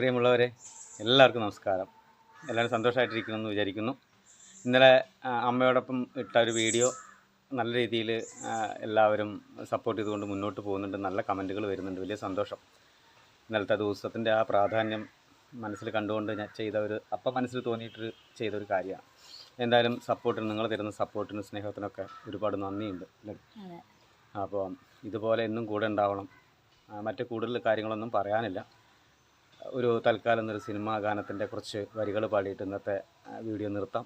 പ്രിയമുള്ളവരെ എല്ലാവർക്കും നമസ്കാരം. എല്ലാവരും സന്തോഷമായിട്ടിരിക്കണമെന്ന് വിചാരിക്കുന്നു. ഇന്നലെ അമ്മയോടൊപ്പം ഇട്ട ഒരു വീഡിയോ നല്ല രീതിയിൽ എല്ലാവരും സപ്പോർട്ട് ചെയ്തുകൊണ്ട് മുന്നോട്ട് പോകുന്നുണ്ട്. നല്ല കമന്റുകൾ വരുന്നുണ്ട്. വലിയ സന്തോഷം. ഇന്നലത്തെ ദിവസത്തിന്റെ ആ പ്രാധാന്യം മനസ്സിൽ കണ്ടുകൊണ്ട് ഞാൻ ചെയ്ത ഒരു അപ്പം മനസ്സിൽ തോന്നിയിട്ട് ചെയ്ത ഒരു കാര്യമാണ്. എന്തായാലും സപ്പോർട്ടിന് നിങ്ങൾ തരുന്ന സപ്പോർട്ടിനും സ്നേഹത്തിനൊക്കെ ഒരുപാട് നന്ദിയുണ്ട് അപ്പം അപ്പോൾ ഇതുപോലെ എന്നും കൂടെ ഉണ്ടാവണം. മറ്റ് കൂടുതൽ കാര്യങ്ങളൊന്നും പറയാനില്ല. ഒരു തൽക്കാലം എന്നൊരു സിനിമാ ഗാനത്തിന്റെ കുറച്ച് വരികൾ പാടിയിട്ട് ഇന്നത്തെ വീഡിയോ നിർത്താം.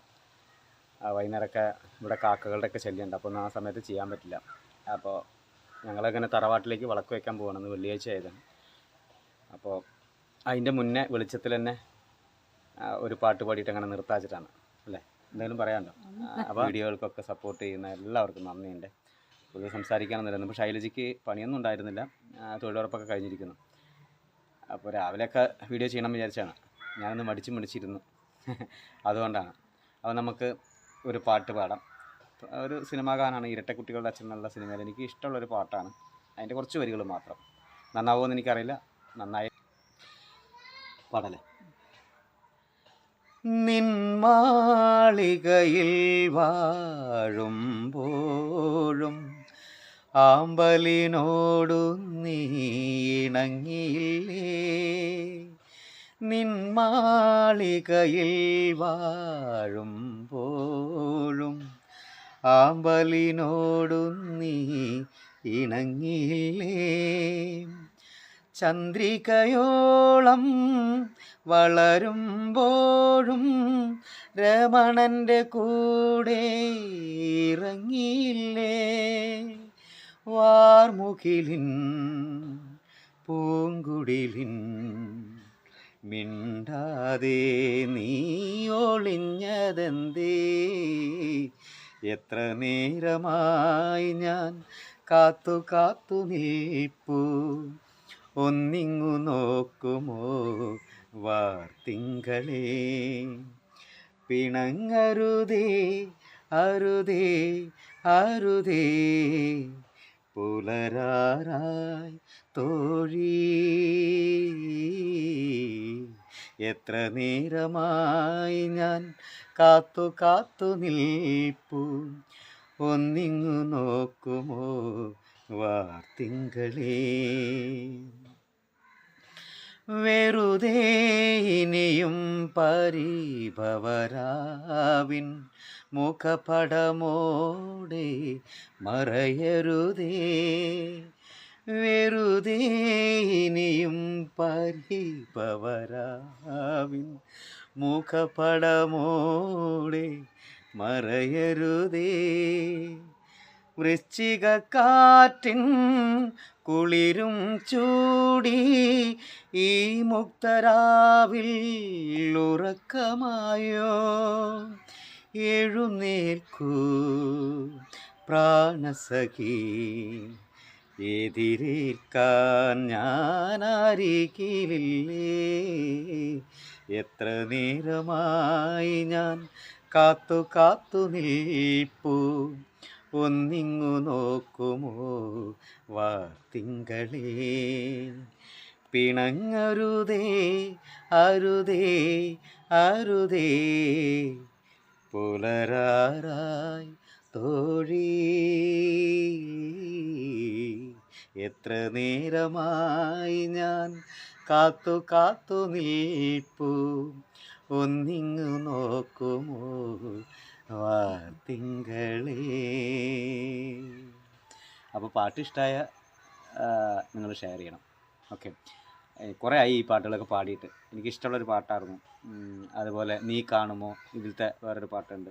വൈകുന്നേരമൊക്കെ ഇവിടെ കാക്കകളുടെയൊക്കെ ശല്യമുണ്ട് അപ്പോൾ ആ സമയത്ത് ചെയ്യാൻ പറ്റില്ല. അപ്പോൾ ഞങ്ങളങ്ങനെ തറവാട്ടിലേക്ക് വിളക്ക് വയ്ക്കാൻ പോകണമെന്ന് വെള്ളിയാഴ്ച ആയതാണ്. അപ്പോൾ അതിന്റെ മുന്നേ വെളിച്ചത്തിൽ തന്നെ ഒരു പാട്ട് പാടിയിട്ട് അങ്ങനെ നിർത്താച്ചിട്ടാണ് അല്ലേ? എന്തെങ്കിലും പറയാനുണ്ടോ? അപ്പോൾ വീഡിയോകൾക്കൊക്കെ സപ്പോർട്ട് ചെയ്യുന്ന എല്ലാവർക്കും നന്ദിയുണ്ട്. കൂടുതൽ സംസാരിക്കാനൊന്നുമില്ല ഇപ്പോൾ ശൈലജയ്ക്ക് പണിയൊന്നും ഉണ്ടായിരുന്നില്ല. തൊഴിലുറപ്പൊക്കെ കഴിഞ്ഞിരിക്കുന്നു. അപ്പോൾ രാവിലെയൊക്കെ വീഡിയോ ചെയ്യണം വിചാരിച്ചാണ്. ഞാനൊന്ന് മടിച്ച് മടിച്ചിരുന്നു. അതുകൊണ്ടാണ്. അപ്പോൾ നമുക്ക് ഒരു പാട്ട് പാടാം. ഒരു സിനിമാ ഗാനമാണ് ഇരട്ടക്കുട്ടികളുടെ അച്ഛൻ എന്നുള്ള സിനിമയിൽ എനിക്ക് ഇഷ്ടമുള്ളൊരു പാട്ടാണ്. അതിന്റെ കുറച്ച് വരികൾ മാത്രം. നന്നാവുമെന്ന് എനിക്കറിയില്ല. നന്നായി പാടല്ലേ? നിന്മാളികയിൽ വാഴുമ്പോഴും ആമ്പലിനോടു നീ ഇണങ്ങിയില്ലേ? നിന്മാളികയിൽ വാഴുമ്പോഴും ആമ്പലിനോടു നീ ഇണങ്ങിയില്ലേ? ചന്ദ്രികയോളം വളരുമ്പോഴും രമണന്റെ കൂടെ ഇറങ്ങിയില്ലേ? വാർമുകിലിൻ പൂങ്കുടിലിൻ. മിണ്ടാതെ നീ ഒളിഞ്ഞതെന്തേ? എത്ര നേരമായി ഞാൻ കാത്തു കാത്തു നീപ്പു ഒന്നിങ്ങു നോക്കുമോ വാർത്തിങ്കളേ? പിണങ്ങരുതേ അരുതേ അരുതേ. പുലരാറായി തോഴി. എത്ര നേരമായി ഞാൻ കാത്തു കാത്തു നിൽപ്പു. ഒന്നിങ്ങു നോക്കുമോ വാർത്തിങ്കളേ? വെറുതെ பரிபவராவின் முகப்படமோடே மறையருதே வெறுதே இனியும் பரிபவராவின் முகப்படமோடே மறையருதே. വൃശ്ചിക കാറ്റിൻ കുളിരും ചൂടി ഈ മുക്തരാവിൽ ഉറക്കമായോ? എഴുന്നേൽക്കൂ പ്രാണസഖി. എതിരേൽക്കാൻ ഞാനരികിലില്ലേ? എത്ര നേരമായി ഞാൻ കാത്തു കാത്തു നിൽപ്പൂ. ഒന്നിങ്ങു നോക്കുമോ വാർത്തിങ്കളേ? പിണങ്ങരുതേ അരുതേ അരുതേ പുലരാറായി തോഴി. എത്ര നേരമായി ഞാൻ കാത്തു കാത്തു നിൽപ്പു ഒന്നിങ്ങു നോക്കുമോ വാർത്തിങ്കളേ അപ്പോൾ പാട്ട് ഇഷ്ടമായ നിങ്ങൾ ഷെയർ ചെയ്യണം. ഓക്കെ കുറേ ആയി ഈ പാട്ടുകളൊക്കെ പാടിയിട്ട്. എനിക്കിഷ്ടമുള്ളൊരു പാട്ടായിരുന്നു. അതുപോലെ നീ കാണുമോ? ഇതിലത്തെ വേറൊരു പാട്ടുണ്ട്.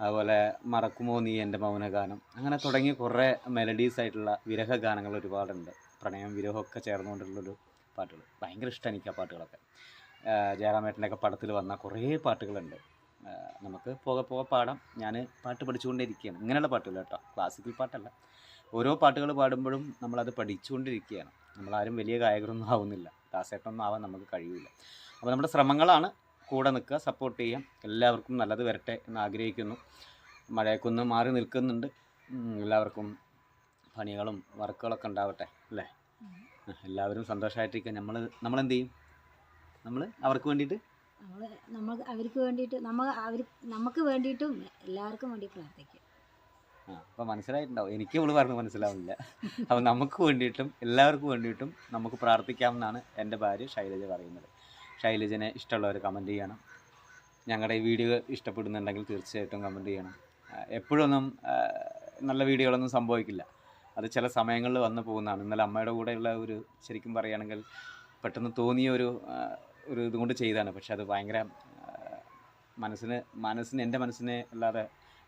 അതുപോലെ മറക്കുമോ നീ എന്റെ മൗനഗാനം? അങ്ങനെ തുടങ്ങി കുറേ മെലഡീസ് ആയിട്ടുള്ള വിരഹ ഗാനങ്ങൾ ഒരുപാടുണ്ട്. പ്രണയം വിരഹമൊക്കെ ചേർന്നുകൊണ്ടുള്ളൊരു പാട്ടുകൾ. ഭയങ്കര ഇഷ്ടമാണ് എനിക്ക് ആ പാട്ടുകളൊക്കെ. ജയറാമേട്ടന്റെയൊക്കെ പടത്തിൽ വന്ന കുറേ പാട്ടുകളുണ്ട്. നമുക്ക് പോകെ പോകെ പാടാം. ഞാൻ പാട്ട് പഠിച്ചുകൊണ്ടിരിക്കുകയാണ്. ഇങ്ങനെയുള്ള പാട്ടുകൾ കേട്ടോ. ക്ലാസിക്കൽ പാട്ടല്ല. ഓരോ പാട്ടുകൾ പാടുമ്പോഴും നമ്മളത് പഠിച്ചുകൊണ്ടിരിക്കുകയാണ്. നമ്മളാരും വലിയ ഗായകരൊന്നും ആവുന്നില്ല. ദാസേട്ടൊന്നും ആവാൻ നമുക്ക് കഴിയില്ല അപ്പോൾ നമ്മുടെ ശ്രമങ്ങളാണ് കൂടെ നിൽക്കുക സപ്പോർട്ട് ചെയ്യാം എല്ലാവർക്കും നല്ലത് വരട്ടെ എന്ന് ആഗ്രഹിക്കുന്നു. മഴയൊക്കൊന്ന് മാറി നിൽക്കുന്നുണ്ട്. എല്ലാവർക്കും പണികളും വർക്കുകളൊക്കെ ഉണ്ടാവട്ടെ അല്ലേ? എല്ലാവരും സന്തോഷമായിട്ടിരിക്കുക നമ്മൾ നമ്മളെന്ത് ചെയ്യും? നമ്മൾ അവർക്ക് വേണ്ടിയിട്ട് നമ്മൾ നമ്മൾ അവർക്ക് വേണ്ടിയിട്ട് നമ്മൾ അവർ നമുക്ക് വേണ്ടിയിട്ടും എല്ലാവർക്കും വേണ്ടി പ്രാർത്ഥിക്കും. അപ്പം മനസ്സിലായിട്ടുണ്ടാവും. എനിക്ക് ഇവൾ പറഞ്ഞ് മനസ്സിലാവില്ല അപ്പോൾ നമുക്ക് വേണ്ടിയിട്ടും എല്ലാവർക്കും വേണ്ടിയിട്ടും നമുക്ക് പ്രാർത്ഥിക്കാമെന്നാണ് എന്റെ ഭാര്യ ശൈലജ പറയുന്നത്. ശൈലജനെ ഇഷ്ടമുള്ളവർ കമന്റ് ചെയ്യണം. ഞങ്ങളുടെ ഈ വീഡിയോ ഇഷ്ടപ്പെടുന്നുണ്ടെങ്കിൽ തീർച്ചയായിട്ടും കമന്റ് ചെയ്യണം. എപ്പോഴൊന്നും നല്ല വീഡിയോകളൊന്നും സംഭവിക്കില്ല. അത് ചില സമയങ്ങളിൽ വന്നു പോകുന്നതാണ്. ഇന്നലെ അമ്മയുടെ കൂടെയുള്ള ഒരു ശരിക്കും പറയുകയാണെങ്കിൽ പെട്ടെന്ന് തോന്നിയ ഒരു ഒരു ഇതുകൊണ്ട് ചെയ്തതാണ്. പക്ഷെ അത് ഭയങ്കര മനസ്സിന് മനസ്സിന് എന്റെ മനസ്സിനെ അല്ലാതെ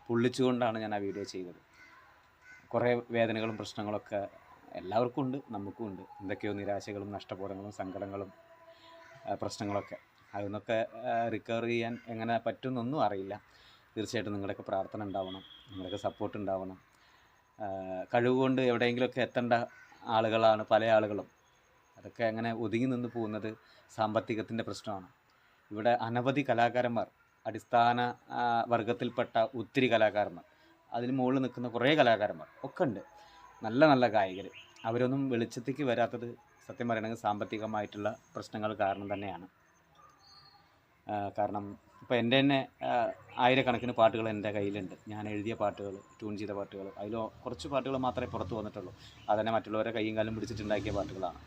പൊള്ളിച്ചുകൊണ്ടാണ് ഞാൻ ആ വീഡിയോ ചെയ്തത്. കുറേ വേദനകളും പ്രശ്നങ്ങളൊക്കെ എല്ലാവർക്കും ഉണ്ട് നമുക്കും ഉണ്ട്. എന്തൊക്കെയോ നിരാശകളും നഷ്ടബോധങ്ങളും സങ്കടങ്ങളും പ്രശ്നങ്ങളൊക്കെ. അതിൽ റിക്കവർ ചെയ്യാൻ എങ്ങനെ പറ്റുമെന്നൊന്നും അറിയില്ല. തീർച്ചയായിട്ടും നിങ്ങളുടെയൊക്കെ പ്രാർത്ഥന ഉണ്ടാവണം നിങ്ങളുടെയൊക്കെ സപ്പോർട്ട് ഉണ്ടാവണം. കഴിവുകൊണ്ട് കഴിവ് കൊണ്ട് എവിടെയെങ്കിലുമൊക്കെ എത്തേണ്ട ആളുകളാണ് പല ആളുകളും. അതൊക്കെ അങ്ങനെ ഒതുങ്ങി നിന്ന് പോകുന്നത് സാമ്പത്തികത്തിന്റെ പ്രശ്നമാണ്. ഇവിടെ അനവധി കലാകാരന്മാർ അടിസ്ഥാന വർഗത്തിൽപ്പെട്ട ഒത്തിരി കലാകാരന്മാർ അതിന് മുകളിൽ നിൽക്കുന്ന കുറേ കലാകാരന്മാർ ഒക്കെ ഉണ്ട്. നല്ല നല്ല ഗായകർ. അവരൊന്നും വെളിച്ചത്തേക്ക് വരാത്തത് സത്യം പറയണമെങ്കിൽ സാമ്പത്തികമായിട്ടുള്ള പ്രശ്നങ്ങൾ കാരണം തന്നെയാണ്. കാരണം ഇപ്പോൾ എന്റെ തന്നെ ആയിരക്കണക്കിന് പാട്ടുകൾ എന്റെ കയ്യിലുണ്ട്. ഞാൻ എഴുതിയ പാട്ടുകൾ ട്യൂൺ ചെയ്ത പാട്ടുകൾ അതിൽ കുറച്ച് പാട്ടുകൾ മാത്രമേ പുറത്ത് വന്നിട്ടുള്ളൂ. അതന്നെ മറ്റുള്ളവരെ കൈയും കാലും പിടിച്ചിട്ടുണ്ടാക്കിയ പാട്ടുകളാണ്.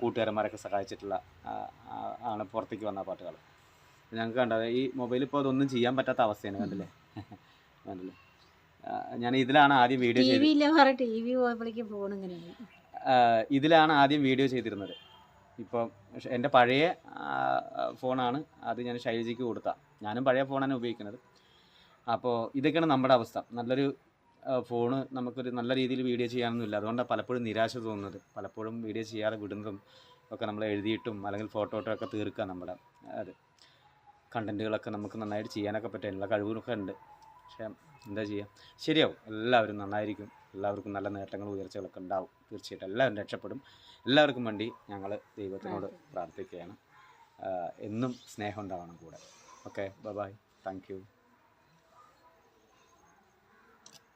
കൂട്ടുകാരന്മാരൊക്കെ സഹായിച്ചിട്ടുള്ള ആണ് പുറത്തേക്ക് വന്ന പാട്ടുകൾ. ഞങ്ങൾക്ക് കണ്ടത് ഈ മൊബൈൽ ഇപ്പോൾ അതൊന്നും ചെയ്യാൻ പറ്റാത്ത അവസ്ഥയാണ് കണ്ടില്ലേ? കണ്ടില്ലേ? ഞാൻ ഇതിലാണ് ആദ്യം വീഡിയോ ഇതിലാണ് ആദ്യം വീഡിയോ ചെയ്തിരുന്നത്. ഇപ്പം എന്റെ പഴയ ഫോണാണ്. അത് ഞാൻ ശൈലജയ്ക്ക് കൊടുത്ത. ഞാനും പഴയ ഫോണാണ് ഉപയോഗിക്കുന്നത്. അപ്പോൾ ഇതൊക്കെയാണ് നമ്മുടെ അവസ്ഥ. നല്ലൊരു ഫോണ് നമുക്കൊരു നല്ല രീതിയിൽ വീഡിയോ ചെയ്യാനൊന്നുമില്ല. അതുകൊണ്ടാണ് പലപ്പോഴും നിരാശ തോന്നുന്നത്. പലപ്പോഴും വീഡിയോ ചെയ്യാതെ വിടുന്നതും ഒക്കെ നമ്മൾ എഴുതിയിട്ടും അല്ലെങ്കിൽ ഫോട്ടോ ഒക്കെ തീർക്കുക നമ്മുടെ അത് കണ്ടന്റുകളൊക്കെ നമുക്ക് നന്നായിട്ട് ചെയ്യാനൊക്കെ പറ്റും. എല്ലാ കഴിവുകളൊക്കെ ഉണ്ട്. പക്ഷേ എന്താ ചെയ്യുക ശരിയാവും. എല്ലാവരും നന്നായിരിക്കും. എല്ലാവർക്കും നല്ല നേട്ടങ്ങളും ഉയർച്ചകളൊക്കെ ഉണ്ടാവും. തീർച്ചയായിട്ടും എല്ലാവരും രക്ഷപ്പെടും. എല്ലാവർക്കും വേണ്ടി ഞങ്ങൾ ദൈവത്തിനോട് പ്രാർത്ഥിക്കുകയാണ്. എന്നും സ്നേഹം ഉണ്ടാവണം കൂടെ. Okay bye thank you